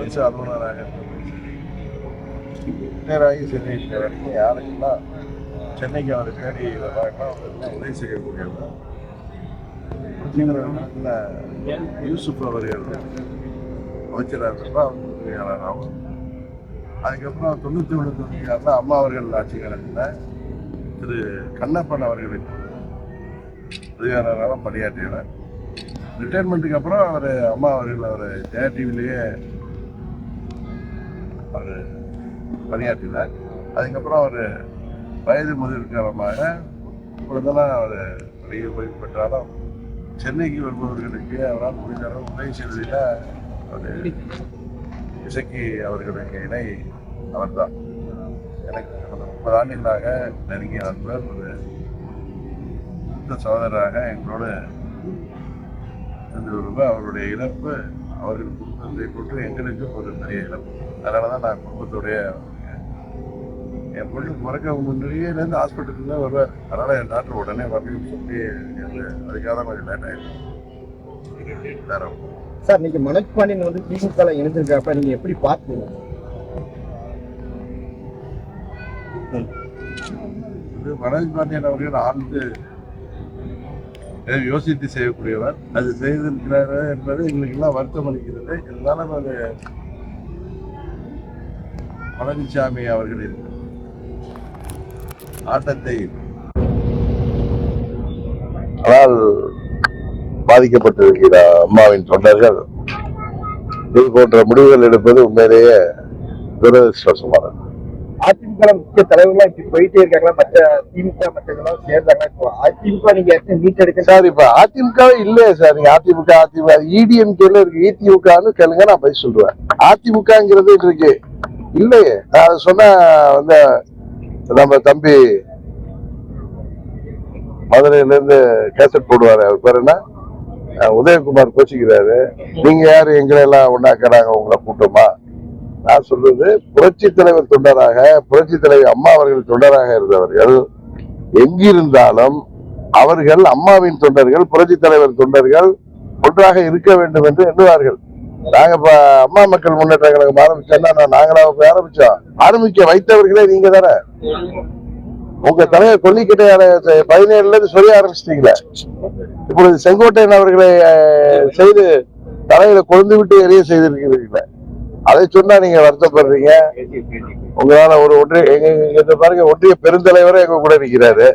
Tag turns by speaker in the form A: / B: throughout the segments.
A: அரசு அலுவலராக ரிட்டையராகி சென்னை வரைக்கும் யாருக்கெல்லாம் சென்னைக்கு அவர் தேடி வர்றாங்கன்னா அவங்களுக்கு உதவி செய்யக்கூடியவர் புரட்சிகரத்தில் யூசுப் அவர்கள் அமைச்சராக இருந்தப்ப அவர் உதவியாளராகவும் அதுக்கப்புறம் தொண்ணூற்றி ஒன்று தொண்ணூற்றி ஆறில் அம்மா அவர்கள் ஆட்சி காலத்தில் திரு கண்ணப்பன் அவர்களின் உதவியாளராக பணியாற்றினார் ரிட்டையர்மெண்ட்டுக்கு அப்புறம் அவர் அம்மா அவர்கள் அவர் ஜெயா டிவிலேயே அவர் பணியாற்றினார். அதுக்கப்புறம் அவர் வயது முதிர் காலமாக இப்பொழுதெல்லாம் அவர் வெளியே போய் பெற்றாலும் சென்னைக்கு வருபவர்களுக்கு அவரால் முடிந்த அளவு உதவி செய்வதில் அவர் இசைக்கு அவர்களுக்கு இணை அவர்தான். எனக்கு கடந்த முப்பது ஆண்டுகளாக நெருங்கிய நண்பர் ஒரு மூத்த சகோதரராக எங்களோடு இருந்து வருவார் அவருடைய இழப்பு அவர்களுக்கு குடும்பத்தை போட்டு எங்களுக்கு ஒரு பெரிய இழப்பு. அதனால தான் நான் குடும்பத்தோடைய என் பொண்ணு பிறக்க முன்னாடியிலேருந்து ஹாஸ்பிட்டலுக்கு தான் வருவார். அதனால என் டாக்டர் உடனே வரணும்னு சொல்லி அதுக்காக தான் கொஞ்சம் லேட் ஒண்ணும் இல்ல.
B: சார் நீங்க மனோஜ் பாண்டியன் வந்து திமுக இணைஞ்சிருக்கப்ப நீங்க எப்படி பார்த்தீங்க
A: இது மனோஜ் பாண்டியன் அவர்கள் ஆழ்ந்து யோசித்து செய்யக்கூடியவர். அது செய்திருக்கிறார் என்பது எங்களுக்கு எல்லாம் வருத்தம் அளிக்கிறது. இருந்தாலும் அது பழனிசாமி அவர்களின் ஆட்டத்தை ஆனால் பாதிக்கப்பட்டிருக்கிற அம்மாவின் தொண்டர்கள் இது போன்ற முடிவுகள் எடுப்பது உண்மையிலேயே துரதிருஷ்டமானது
B: அதிமுக முக்கிய தலைவர்களா இப்படி போயிட்டே இருக்காங்களா? மற்ற திமுக மற்றவங்களாம் சேர்ந்தாங்க இப்போ அதிமுக நீங்க மீட்டெடுக்க
A: சார் இப்ப அதிமுக இல்லையே சார். நீங்க அதிமுக அதிமுக இடிஎம்கேல இருக்கு. இதிமுகன்னு கேளுங்க நான் பதில் சொல்றேன். அதிமுகங்கிறது இருக்கு இல்லையே. நான் சொன்ன வந்து நம்ம தம்பி மதுரையில இருந்து கேசட் போடுவாரு. அவர் பேர் என்ன? உதயகுமார் கோச்சிக்கிறாரு. நீங்க யாரு? எங்களை எல்லாம் ஒன்னாக்குறாங்க உங்களை கூட்டமா? நான் சொல்றது புரட்சி தலைவர் தொண்டராக புரட்சி தலைவர் அம்மா அவர்கள் தொண்டராக இருந்தவர்கள் எங்கிருந்தாலும் அவர்கள் அம்மாவின் தொண்டர்கள் புரட்சி தலைவர் தொண்டர்கள் ஒன்றாக இருக்க வேண்டும் என்று எண்ணுவார்கள். நாங்க இப்ப அம்மா மக்கள் முன்னேற்ற கழகம் ஆரம்பிச்சோம்னா நாங்களா இப்ப ஆரம்பிச்சோம். ஆரம்பிக்க வைத்தவர்களே நீங்க தானே? உங்க தலைவர் கொல்லிக்கட்டை பதினேழுல இருந்து சொல்ல ஆரம்பிச்சிட்டீங்களே. இப்பொழுது செங்கோட்டையன் அவர்களை செய்து தலையில கொழுந்து விட்டு எரிய செய்திருக்கிறீங்களே அதை சொன்னா நீங்க வருத்தப்படுறீங்க. உங்களால ஒரு ஒன்றிய எங்க பாருங்க ஒன்றிய பெருந்தலைவரே எங்க கூட நிக்கிறாரு.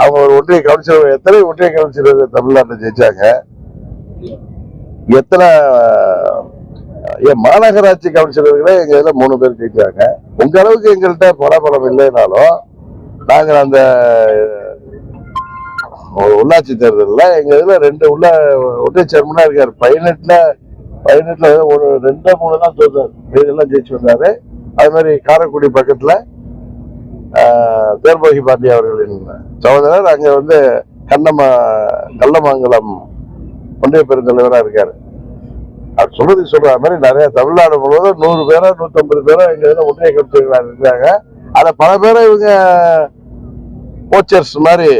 A: அவங்க ஒரு ஒன்றிய கவுன்சிலர் எத்தனை ஒன்றிய கவுன்சிலர் தமிழ்நாட்டில் ஜெயிச்சாங்க? எத்தனை என் மாநகராட்சி கவுன்சிலர்களே எங்க இதுல மூணு பேர் ஜெயிச்சாங்க. உங்க அளவுக்கு எங்கள்கிட்ட பலபலம் இல்லைனாலும் நாங்கள் அந்த உள்ளாட்சி தேர்தலில் எங்க இதுல ரெண்டு உள்ள ஒற்றை சேர்மனா இருக்காரு. பதினெட்டுல பதினெட்டுல ஒரு ரெண்டு மூணு தான் தோத்தார். இதெல்லாம் ஜெயிச்சு வந்தாரு. அது மாதிரி காரைக்குடி பக்கத்துல தேர்போகி பாண்டி அவர்களின் சகோதரர். அங்க வந்து கண்ணம கல்லமங்கலம் ஒன்றிய பெருந்தலைவராக இருக்காரு. அவர் சொல்றது சொல்ற மாதிரி நிறைய தமிழ்நாடு முழுவதும் நூறு பேரோ நூத்தம்பது பேரோ எங்க இதுல ஒன்றிய கட்சிகளாக இருக்காங்க அதை பல பேரை இவங்க கோச்சர்ஸ் மாதிரி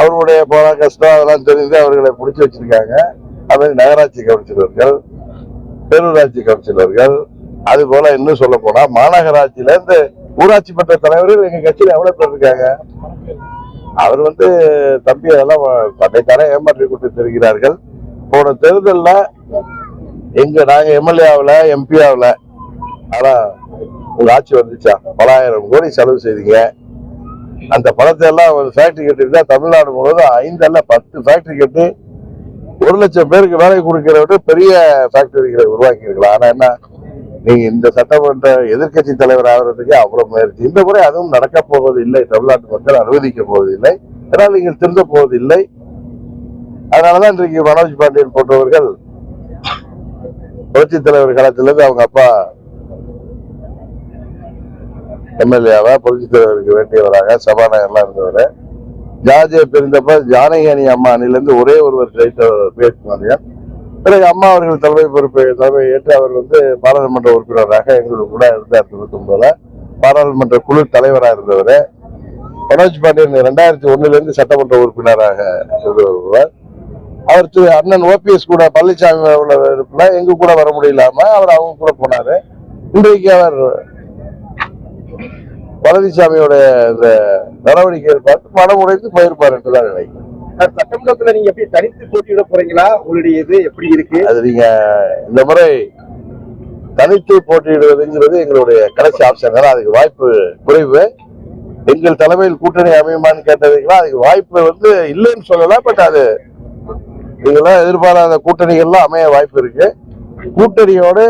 A: அவர்களுடைய போன கஷ்டம் அதெல்லாம் தெரிந்து அவர்களை பிடிச்சி வச்சிருக்காங்க. அது மாதிரி நகராட்சி கவுன்சிலர்கள் பேரூராட்சி கவுன்சிலர்கள் அது போல இன்னும் சொல்ல போனா மாநகராட்சியில இருந்து ஊராட்சி மன்ற தலைவர்கள் எங்க கட்சியில எவ்வளவு பேர் இருக்காங்க? அவர் வந்து தம்பி அதெல்லாம் தன்னைத்தானே ஏமாற்றி கொண்டு தெரிகிறார்கள். போன தேர்தல்ல எங்க நாங்க எம்எல்ஏ ஆகல எம்பி ஆகல. ஆனா உங்க ஆட்சி வந்துச்சா? பலாயிரம் கோடி செலவு செய்தீங்க. அந்த பணத்தை எல்லாம் ஒரு ஃபேக்டரி கட்டிருந்தா தமிழ்நாடு முழுவதும் ஐந்து அல்ல பத்து ஃபேக்டரி கட்டி ஒரு லட்சம் பேருக்கு வேலை கொடுக்கிற விட பெரிய ஃபேக்டரிகளை உருவாக்கி இருக்கலாம் என்ன? நீங்க இந்த சட்டமன்ற எதிர்க்கட்சி தலைவர் ஆகிறதுக்கு அவ்வளவு முயற்சி. இந்த முறை அதுவும் நடக்க போவது இல்லை தமிழ்நாட்டு மக்கள் அனுமதிக்க போவதில்லை. ஏன்னால் நீங்கள் திருந்த போவதில்லை. அதனாலதான் இன்றைக்கு மனோஜ் பாண்டியன் போன்றவர்கள் புரட்சி தலைவர் காலத்திலிருந்து அவங்க அப்பா எம்எல்ஏவா புரட்சி தலைவருக்கு வேண்டியவராக சபாநாயகர்லாம் இருந்தவர். ஜார்ஜியா பிரிந்தப்ப ஜானகி அணி அம்மா அணிலிருந்து ஒரே ஒருவர் ஜெயித்தவர் பேசுமாரியார் பிறகு அம்மா அவர்கள் தலைமை பொறுப்பை தலைமை ஏற்று அவர் வந்து பாராளுமன்ற உறுப்பினராக எங்களுக்கு கூட இருந்தார் தொண்ணூத்தி ஒன்பதுல பாராளுமன்ற குழு தலைவராக இருந்தவர். மனோஜ் பாண்டியன் ரெண்டாயிரத்தி ஒண்ணுல சட்டமன்ற உறுப்பினராக இருந்தவர். அவர் திரு அண்ணன் ஓபிஎஸ் கூட பழனிசாமி உள்ள எங்க கூட வர முடியலாம அவர் அவங்க கூட போனாரு. இன்றைக்கு அவர் பழனிசாமியோட இந்த நடவடிக்கையை பார்த்து மனம் உடைந்து போயிருப்பார் என்றுதான் நினைக்கிறேன்.
B: சட்டமன்றத்துல நீங்க எப்படி தனித்து போட்டியிட போறீங்களா? உங்களுடைய இது எப்படி இருக்கு?
A: அது நீங்க இந்த முறை தனித்து போட்டியிடுவதுங்கிறது எங்களுடைய கடைசி ஆப்ஷன். அதுக்கு வாய்ப்பு குறைவு. எங்கள் தலைமையில் கூட்டணி அமையுமான்னு கேட்டதுங்களா அதுக்கு வாய்ப்பு வந்து இல்லைன்னு சொல்லலாம். பட் அது இதெல்லாம் எதிர்பாராத கூட்டணிகள்லாம் அமைய வாய்ப்பு இருக்கு. கூட்டணியோடு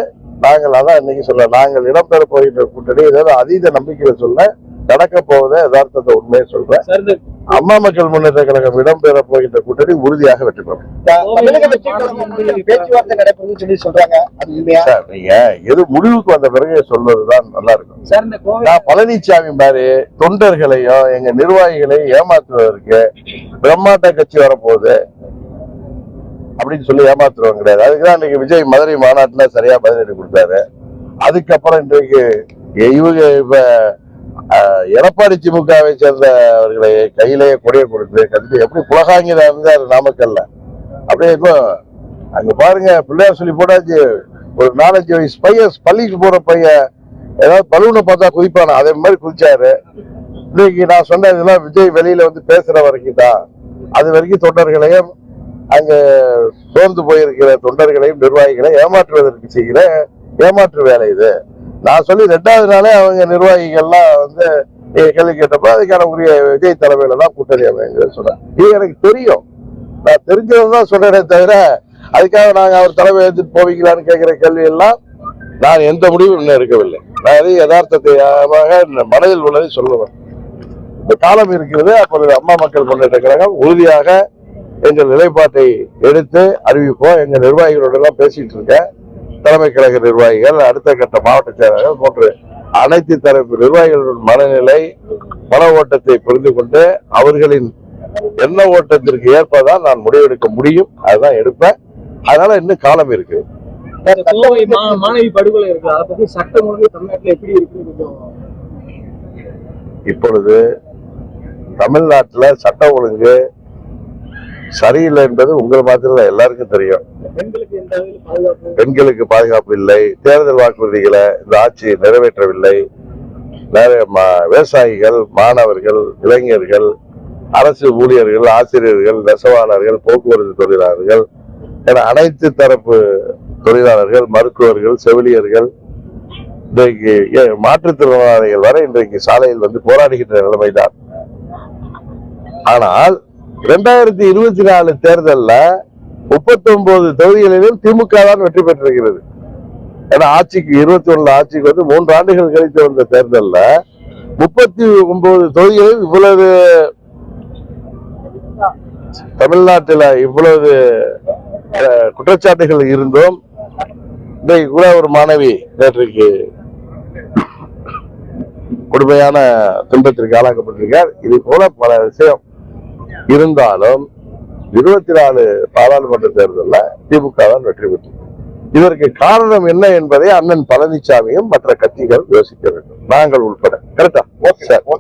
A: நாங்கள் அதான் இன்னைக்கு சொல்ல நாங்கள் இடம்பெற போகின்ற கூட்டணி ஏதாவது அதீத நம்பிக்கையில சொல்ல நடக்க போவதை யதார்த்தத்தை உண்மையை சொல்றேன். அம்மா மக்கள் முன்னேற்ற கழகம் இடம்பெற போகின்ற கூட்டணி உறுதியாக வெற்றி பெறும். நீங்க எது முடிவுக்கு வந்த பிறகு சொல்வதுதான் நல்லா இருக்கும். நான் பழனிசாமி மாதிரி தொண்டர்களையும் எங்க நிர்வாகிகளையும் ஏமாத்துவதற்கு பிரம்மாண்ட கட்சி வரப்போகுது. அப்படின்னு சொல்லி ஏமாத்துறவங்க கிடையாது. அதுக்குதான் இன்னைக்கு விஜய் மதுரை மாநாட்டில் சரியா பதிலடி கொடுத்தாரு. அதுக்கப்புறம் இன்றைக்கு இவங்க இப்ப எடப்பாடி திமுகவை சேர்ந்தவர்களை கையிலேயே கொடியை கொடுத்து கத்துட்டு எப்படி குலகாங்கில இருந்தார் நாமக்கல்ல. அப்படியே இப்போ அங்க பாருங்க பிள்ளையார் சொல்லி போட்டாச்சு ஒரு நாலஞ்சு வயசு பையன் பள்ளிக்கு போற பையன் ஏதாவது பலூனை பார்த்தா குதிப்பானா? அதே மாதிரி குதிச்சாரு. இன்னைக்கு நான் சொன்ன இதெல்லாம் விஜய் வெளியில வந்து பேசுற வரைக்கும் தான் அது வரைக்கும் தொண்டர்களையும் அங்க சோர்ந்து போயிருக்கிற தொண்டர்களையும் நிர்வாகிகளையும் ஏமாற்றுவதற்கு செய்கிற ஏமாற்று வேலை இது. நான் சொல்லி ரெண்டாவது நாளே அவங்க நிர்வாகிகள்லாம் வந்து நீங்க கேள்வி கேட்டப்ப அதுக்கான உரிய விஜய் தலைமையில தான் கூட்டணி அமைங்க சொன்னேன் இது எனக்கு தெரியும். நான் தெரிஞ்சதான் சொல்றேனே தவிர அதுக்காக நாங்க அவர் தலைமை எடுத்துட்டு போவீங்களான்னு கேட்கிற கேள்வி எல்லாம் நான் எந்த முடிவும் இன்னும் எடுக்கவில்லை. நான் அது யதார்த்தத்தை மனதில் உள்ளதை சொல்லுவேன். இந்த காலம் இருக்கிறது அப்பொழுது அம்மா மக்கள் முன்னேற்ற கழகம் உறுதியாக எங்கள் நிலைப்பாட்டை எடுத்து அறிவிப்போம். எங்க நிர்வாகிகளோட எல்லாம் பேசிட்டு இருக்கேன் தலைமை கழக நிர்வாகிகள் அடுத்த கட்ட மாவட்ட செயலாளர்கள் போன்று அனைத்து தரப்பு நிர்வாகிகளின் மனநிலை மன ஓட்டத்தை புரிந்து கொண்டு அவர்களின் எண்ண ஓட்டத்திற்கு ஏற்பதான் நான் முடிவெடுக்க முடியும். அதுதான் எடுப்பேன். அதனால இன்னும் காலம் இருக்கு.
C: மாணவி படுகொலை இருக்கு. அதை பத்தி சட்டம் ஒழுங்கு தமிழ்நாட்டுல எப்படி இருக்குன்னு கொஞ்சம்?
A: இப்பொழுது தமிழ்நாட்டுல சட்ட ஒழுங்கு சரியில்லை என்பது உங்கள் மாத்திரம் எல்லாருக்கும் தெரியும்.
C: பெண்களுக்கு பாதுகாப்பு?
A: இல்லை. தேர்தல் வாக்குறுதிகளை இந்த ஆட்சி நிறைவேற்றவில்லை. நிறைய விவசாயிகள் மாணவர்கள் இளைஞர்கள் அரசு ஊழியர்கள் ஆசிரியர்கள் நெசவாளர்கள் போக்குவரத்து தொழிலாளர்கள் என அனைத்து தரப்பு தொழிலாளர்கள் மருத்துவர்கள் செவிலியர்கள் இன்றைக்கு மாற்றுத்திறனாளிகள் வரை இன்றைக்கு சாலையில் வந்து போராடுகின்ற நிலைமைதான். ஆனால் இரண்டாயிரத்தி இருபத்தி நாலு தேர்தலில் முப்பத்தி ஒன்பது தொகுதிகளிலும் திமுக தான் வெற்றி பெற்றிருக்கிறது. ஏன்னா ஆட்சிக்கு இருபத்தி ஒண்ணுல ஆட்சிக்கு வந்து மூன்று ஆண்டுகள் கழித்து வந்த தேர்தல்ல முப்பத்தி ஒன்பது தொகுதிகளில் இவ்வளவு தமிழ்நாட்டில் இவ்வளவு குற்றச்சாட்டுகள் இருந்தும். இன்றைக்கு கூட ஒரு மாணவி நேற்றைக்கு கொடுமையான துன்பத்திற்கு ஆளாக்கப்பட்டிருக்கார் இது போல பல விஷயம். இருந்தாலும் இருபத்தி நாலு பாராளுமன்ற தேர்தலில் திமுக தான் வெற்றி பெற்றது. இதற்கு காரணம் என்ன என்பதை அண்ணன் பழனிசாமியும் மற்ற கட்சிகள் யோசிக்க வேண்டும். நாங்கள் உள்பட. கரெக்டா? சார்